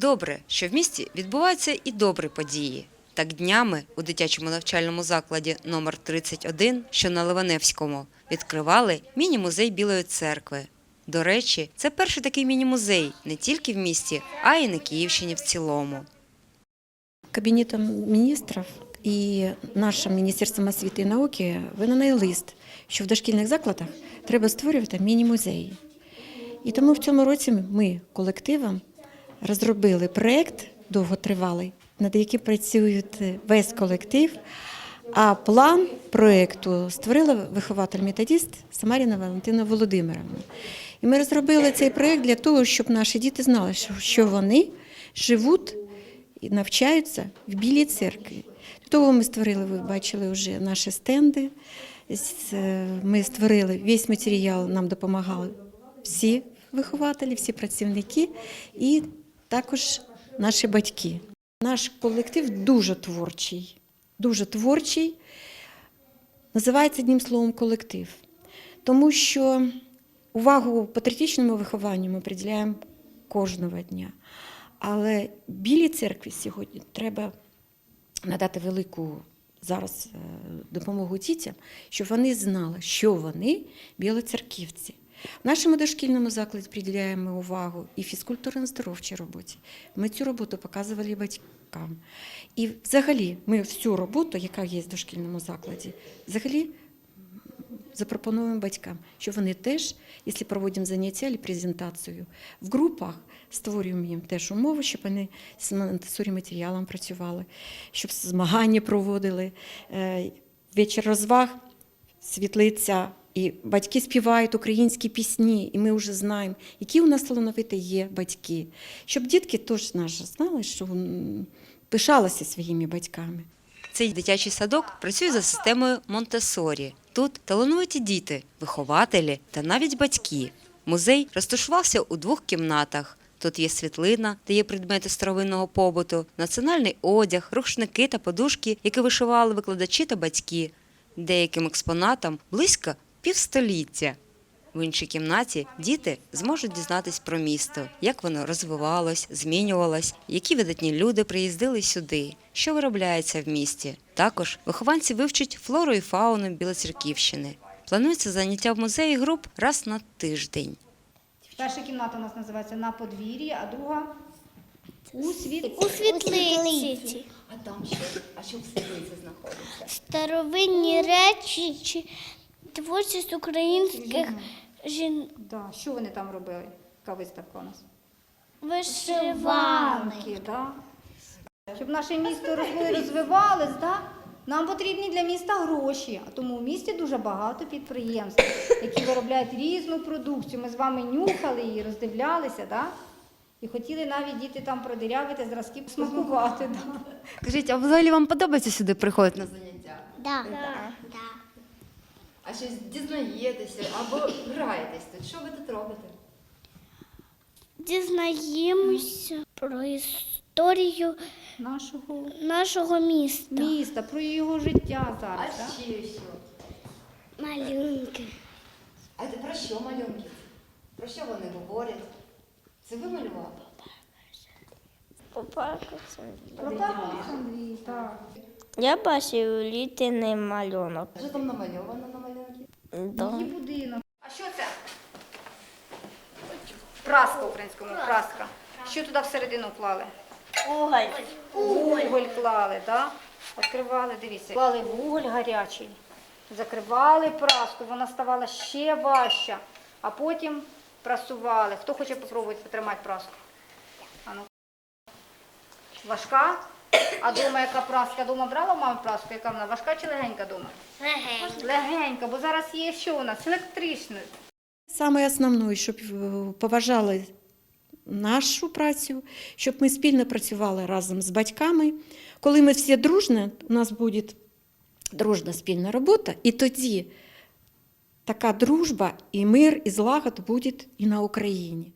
Добре, що в місті відбуваються і добрі події. Так днями у дитячому навчальному закладі номер 31, що на Ливаневському, відкривали міні-музей Білої церкви. До речі, це перший такий міні-музей не тільки в місті, а й на Київщині в цілому. Кабінетом міністрів і нашим Міністерством освіти і науки винений лист, що в дошкільних закладах треба створювати міні-музеї. І тому в цьому році ми колективом розробили проєкт довготривалий, над яким працює весь колектив. А план проєкту створила вихователь-методист Самаріна Валентина Володимировна. І ми розробили цей проєкт для того, щоб наші діти знали, що- що вони живуть і навчаються в Білій церкві. Для того ми створили, ви бачили вже наші стенди. Е, Ми створили весь матеріал, нам допомагали всі вихователі, всі працівники і також наші батьки. Наш колектив дуже творчий, дуже творчий. Називається одним словом колектив. Тому що увагу патріотичному вихованню ми приділяємо кожного дня. Але білій церкві сьогодні треба надати велику зараз е, допомогу дітям, щоб вони знали, що вони білоцерківці. В нашому дошкільному закладі приділяємо увагу і фізкультурно-здоровчій роботі. Ми цю роботу показували батькам. І взагалі ми всю роботу, яка є в дошкільному закладі, взагалі запропонуємо батькам, що вони теж, якщо проводимо заняття або презентацію, в групах створюємо їм теж умови, щоб вони з матеріалом працювали, щоб змагання проводили, е, вечір розваг, світлиця. І батьки співають українські пісні, і ми вже знаємо, які у нас талановиті є батьки. Щоб дітки теж наші знали, що пишалися своїми батьками. Цей дитячий садок працює за системою Монтесорі. Тут талановиті діти, вихователі та навіть батьки. Музей розташувався у двох кімнатах. Тут є світлина, де є предмети старовинного побуту, національний одяг, рушники та подушки, які вишивали викладачі та батьки. Деяким експонатам близько півстоліття. В іншій кімнаті діти зможуть дізнатись про місто, як воно розвивалось, змінювалось, які видатні люди приїздили сюди, що виробляється в місті. Також вихованці вивчать флору і фауну Білоцерківщини. Планується заняття в музеї груп раз на тиждень. Перша кімната у нас називається на подвір'ї, а друга у світ. У світлиці. А там що? А що в світлиці знаходиться? Старовинні речі творчість українських жін... Да. Що вони там робили? Яка виставка у нас? вишиванки. да? Щоб наше місто розви- розвивалось, да? нам потрібні для міста гроші. А тому в місті дуже багато підприємств, які виробляють різну продукцію. Ми з вами нюхали її, роздивлялися, да? і хотіли навіть діти там продирявити, зразки смакувати. Да? Скажіть, а взагалі вам подобається сюди приходити на заняття? Да. Да. А щось дізнаєтеся або граєтесь тут? Що ви тут робите? Дізнаємося про історію Нашого нашого міста. міста, про його життя зараз. Да? ще що? Малюнки. А це про що малюнки? Про що вони говорять? Це ви малювали? Про папу Андрій, так. Я бачив літний малюнок. Що там намальовано на. Її будинок. А що це? Праска українському, праска. Що туди всередину клали? Уголь. Клали, так? Відкривали, дивіться. Клали вуголь гарячий, закривали праску, вона ставала ще важча, а потім прасували. Хто хоче спробувати потримати праску? А ну. Важка? А дома яка праска? Дома брала мама праску? Яка вона? Важка чи легенька дома? Легенька, бо зараз є що у нас? Електрична. Саме основне, щоб е, поважали нашу працю, щоб ми спільно працювали разом з батьками. Коли ми всі дружні, у нас буде дружна спільна робота, і тоді така дружба і мир, і злагод буде і на Україні.